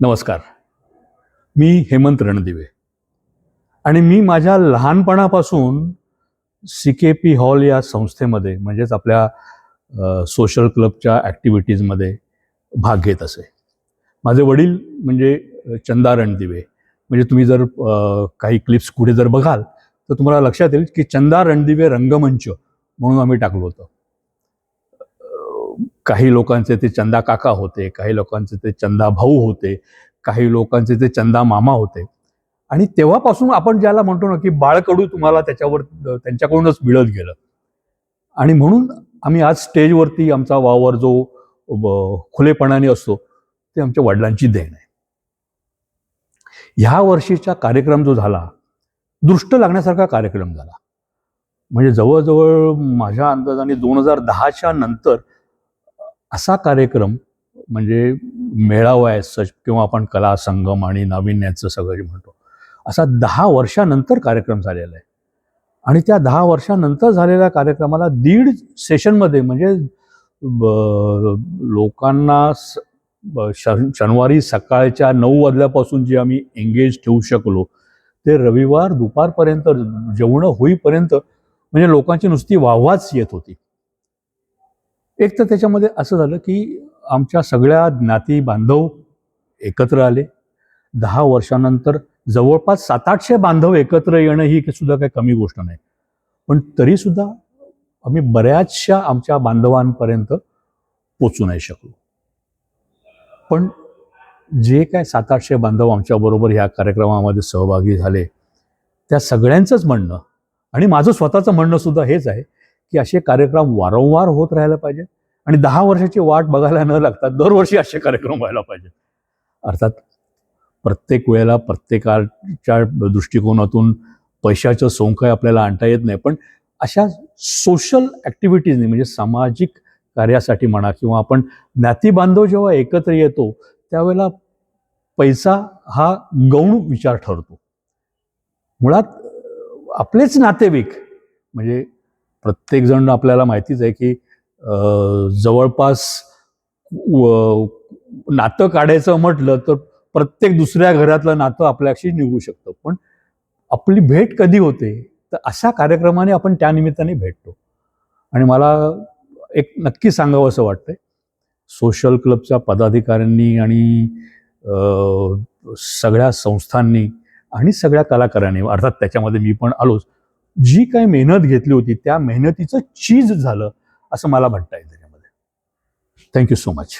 नमस्कार. मी हेमंत रणदिवे. आणि मी माझ्या लहानपणापासून सी के पी हॉल या संस्थेमध्ये म्हणजेच आपल्या सोशल क्लबच्या ॲक्टिव्हिटीजमध्ये भाग घेत असे. माझे वडील म्हणजे चंदा रणदिवे. म्हणजे तुम्ही जर काही क्लिप्स कुठे जर बघाल तर तुम्हाला लक्षात येईल की चंदा रणदिवे रंगमंच म्हणून आम्ही टाकलो होतं. काही लोकांचे ते चंदा काका होते काही लोकांचे ते चंदा भाऊ होते काही लोकांचे ते चंदा मामा होते. आणि तेव्हापासून आपण ज्याला म्हणतो ना की बाळकडू तुम्हाला त्याच्यावर त्यांच्याकडूनच मिळत गेलं. आणि म्हणून आम्ही आज स्टेजवरती आमचा वावर जो खुलेपणाने असतो ते आमच्या वडिलांची देण आहे. ह्या वर्षीचा कार्यक्रम जो झाला दृष्ट लागण्यासारखा कार्यक्रम झाला. म्हणजे जवळजवळ माझ्या अंदाजाने दोन हजार दहाच्या नंतर असा कार्यक्रम म्हणजे मेळावा आहे सच किंवा आपण कला संगम आणि नाविन्याचं सगळं जे म्हणतो असा दहा वर्षानंतर कार्यक्रम झालेला आहे. आणि त्या दहा वर्षानंतर झालेल्या कार्यक्रमाला दीड सेशनमध्ये म्हणजे ब- लोकांना स- ब- शन शनिवारी सकाळच्या नऊ वाजल्यापासून जे आम्ही एंगेज ठेवू शकलो ते रविवार दुपारपर्यंत जेवणं होईपर्यंत म्हणजे लोकांची नुसती वाहवाच येत होती. एक तर त्याच्यामध्ये असं झालं की आमच्या सगळ्या ज्ञाती बांधव एकत्र आले. दहा वर्षानंतर जवळपास सात आठशे बांधव एकत्र येणं ही सुद्धा काही कमी गोष्ट नाही. पण तरीसुद्धा आम्ही बऱ्याचशा आमच्या बांधवांपर्यंत पोचू नाही शकलो. पण जे काय सात आठशे बांधव आमच्याबरोबर ह्या कार्यक्रमामध्ये सहभागी झाले त्या सगळ्यांचंच म्हणणं आणि माझं स्वतःचं म्हणणं सुद्धा हेच आहे की असे कार्यक्रम वारंवार होत राहायला पाहिजे आणि दहा वर्षाची वाट बघायला न लागता दरवर्षी असे कार्यक्रम व्हायला पाहिजे. अर्थात प्रत्येक वेळेला प्रत्येकाच्या दृष्टिकोनातून पैशाचं सोंकय आपल्याला आणता येत नाही. पण अशा सोशल ॲक्टिव्हिटीजनी म्हणजे सामाजिक कार्यासाठी म्हणा किंवा आपण ज्ञातीबांधव जेव्हा एकत्र येतो त्यावेळेला पैसा हा गौण विचार ठरतो. मुळात आपलेच नातेवाईक म्हणजे प्रत्येकजण आपल्याला माहितीच आहे की जवळपास नातं काढायचं म्हटलं तर प्रत्येक दुसऱ्या घरातलं नातं आपल्याशी निघू शकतं. पण आपली भेट कधी होते? तर अशा कार्यक्रमाने आपण त्या निमित्ताने भेटतो. आणि मला एक नक्की सांगावं असं वाटतंय सोशल क्लबच्या पदाधिकाऱ्यांनी आणि सगळ्या संस्थांनी आणि सगळ्या कलाकारांनी अर्थात त्याच्यामध्ये मी पण आलोच जी काही मेहनत घेतली होती त्या मेहनतीचं चीज झालं असं मला म्हणता येईल त्याच्यामध्ये. Thank you so much